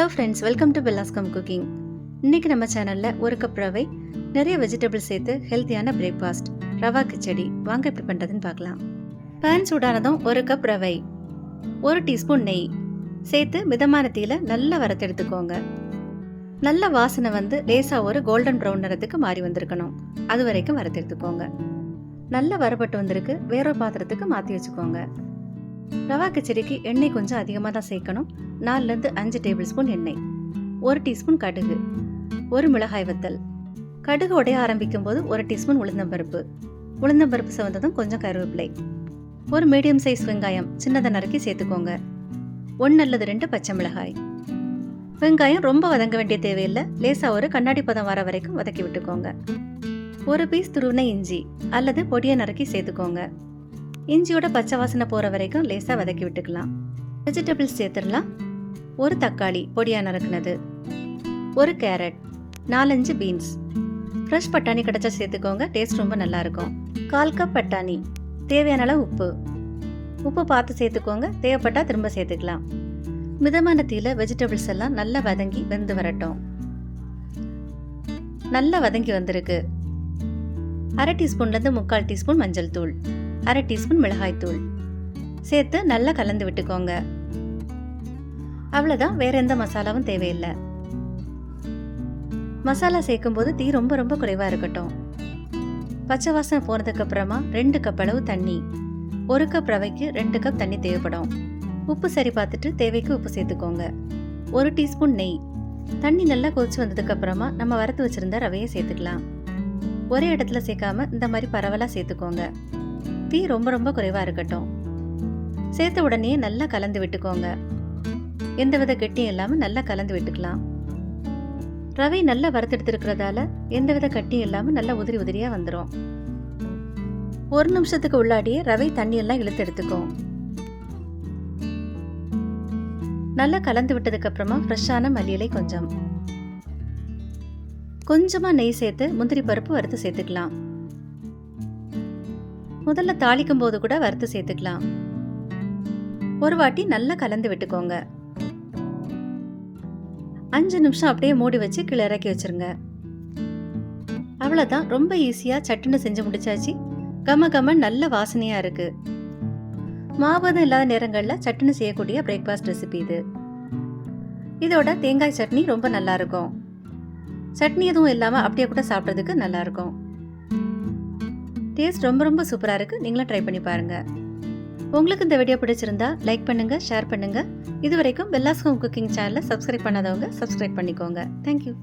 Hello friends welcome to பெல்லாஸ்கம் cooking இன்னைக்கு நம்ம சேனலில் ஒரு கப் ரவை நிறைய வெஜிடபிள்ஸ் சேர்த்து ஹெல்த்தியான பிரேக்ஃபாஸ்ட் ரவா கிச்சடி வாங்க எப்படி பண்ணுறதுன்னு பார்க்கலாம். பேன் சூடானதும் ஒரு கப் ரவை ஒரு டீஸ்பூன் நெய். சேர்த்து மிதமான தீயில நல்லா வறுத்தெடுத்துக்கோங்க நல்ல வாசனை வந்து லேசாக ஒரு கோல்டன் ப்ரௌன் நிறத்துக்கு மாறி வந்திருக்கணும். அது வரைக்கும் வறுத்தெடுத்துக்கோங்க நல்லா வரப்பட்டு வந்திருக்கு. வேறொரு பாத்திரத்துக்கு மாற்றி வச்சுக்கோங்க. ரவா கிச்சடிக்கு எண்ணெய் கொஞ்சம் அதிகமாக தான் சேர்க்கணும். நாலுலேருந்து அஞ்சு டேபிள் ஸ்பூன் எண்ணெய் ஒரு டீஸ்பூன் கடுகு ஒரு மிளகாய் வத்தல். கடுகு உடைய ஆரம்பிக்கும் போது ஒரு டீஸ்பூன் உளுந்தம்பருப்பு உளுந்தம்பருப்பு சவந்ததும் கொஞ்சம் கருவேப்பிலை. ஒரு மீடியம் சைஸ் வெங்காயம் சின்னதை நறுக்கி சேர்த்துக்கோங்க. ஒன்று அல்லது ரெண்டு பச்சை மிளகாய். வெங்காயம் ரொம்ப வதங்க வேண்டிய தேவையில்லை. லேசாக ஒரு கண்ணாடி பதம் வர வரைக்கும் வதக்கி விட்டுக்கோங்க. ஒரு பீஸ் துருவின இஞ்சி அல்லது பொடியை நறுக்கி சேர்த்துக்கோங்க. இஞ்சியோட பச்சை வாசனை போகிற வரைக்கும் லேசாக வதக்கி விட்டுக்கலாம். வெஜிடபிள்ஸ் சேர்த்துடலாம். ஒரு தக்காளி பொடியாக நறுக்குனது. ஒரு கேரட் நாலஞ்சு பீன்ஸ். ஃப்ரெஷ் பட்டாணி கிடச்சா சேர்த்துக்கோங்க டேஸ்ட் ரொம்ப நல்லாயிருக்கும். கால் கப் பட்டாணி தேவையான அளவு உப்பு. உப்பு பார்த்து சேர்த்துக்கோங்க தேவைப்பட்டால் திரும்ப சேர்த்துக்கலாம். மிதமான தீயில வெஜிடபிள்ஸ் எல்லாம் நல்லா வதங்கி வெந்து வரட்டும். நல்லா வதங்கி வந்திருக்கு. அரை டீஸ்பூன்லேருந்து முக்கால் டீஸ்பூன் மஞ்சள் தூள். அரை டீஸ்பூன் மிளகாய்த்தூள் சேர்த்து நல்லா கலந்து விட்டுக்கோங்க. அவ்வளோதான் வேற எந்த மசாலாவும் தேவையில்லை. மசாலா சேர்க்கும் போது தீ ரொம்ப ரொம்ப குறைவாக இருக்கட்டும். பச்சை வாசனை போனதுக்கு அப்புறமா ரெண்டு கப் அளவு தண்ணி. ஒரு கப் ரவைக்கு ரெண்டு கப் தண்ணி தேவைப்படும். உப்பு சரி பார்த்துட்டு தேவைக்கு உப்பு சேர்த்துக்கோங்க. ஒரு டீஸ்பூன் நெய். தண்ணி நல்லா கொதிச்சு வந்ததுக்கு அப்புறமா நம்ம வறுத்து வச்சிருந்த ரவையை சேர்த்துக்கலாம். ஒரே இடத்துல சேர்க்காம இந்த மாதிரி பரவலாக சேர்த்துக்கோங்க. தீ ரொம்ப ரொம்ப குறைவாக இருக்கட்டும். சேர்த்த உடனே நல்லா கலந்து விட்டுக்கோங்க. எந்த வித கெட்டியும் இல்லாமல் நல்லா கலந்து விட்டுக்கலாம். ரவை நல்லா வறுத்தெடுத்திருக்கிறதால எந்தவித கட்டியும் இல்லாமல் நல்லா உதிரி உதிரியாக வந்துடும் ஒரு நிமிஷத்துக்கு உள்ளாடியே ரவை தண்ணியெல்லாம் இழுத்து எடுத்துக்கும் நல்லா கலந்து விட்டதுக்கு அப்புறமா ஃப்ரெஷ்ஷான மல்லியலை கொஞ்சம். கொஞ்சமா நெய் சேர்த்து முந்திரி பருப்பு வறுத்து சேர்த்துக்கலாம். முதல்ல தாளிக்கும் போது கூட வறுத்து சேர்த்துக்கலாம். ஒரு வாட்டி நல்லா கலந்து விட்டுக்கோங்க. அஞ்சு நிமிஷம் அப்படியே மூடி வச்சு கீழே இறக்கி வச்சிருங்க. அவ்வளோதான் ரொம்ப ஈஸியாக சட்டுன்னு செஞ்சு முடிச்சாச்சு. கம கம நல்ல வாசனையாக இருக்கு. மாவதம் இல்லாத நேரங்களில் சட்டுன்னு செய்யக்கூடிய பிரேக்ஃபாஸ்ட் ரெசிபி இது. இதோட தேங்காய் சட்னி ரொம்ப நல்லா இருக்கும். சட்னி எதுவும் இல்லாமல் அப்படியே கூட சாப்பிட்றதுக்கு நல்லா இருக்கும். டேஸ்ட் ரொம்ப ரொம்ப சூப்பராக இருக்குது நீங்களும் ட்ரை பண்ணி பாருங்கள் உங்களுக்கு இந்த வீடியோ பிடிச்சிருந்தா லைக் பண்ணுங்கள் ஷேர் பண்ணுங்கள் இது வரைக்கும் பெல்லாஸ்கோம் குக்கிங் சேனலை சப்ஸ்கிரைப் பண்ணாதவங்க சப்ஸ்கிரைப் பண்ணிக்கோங்க. Thank you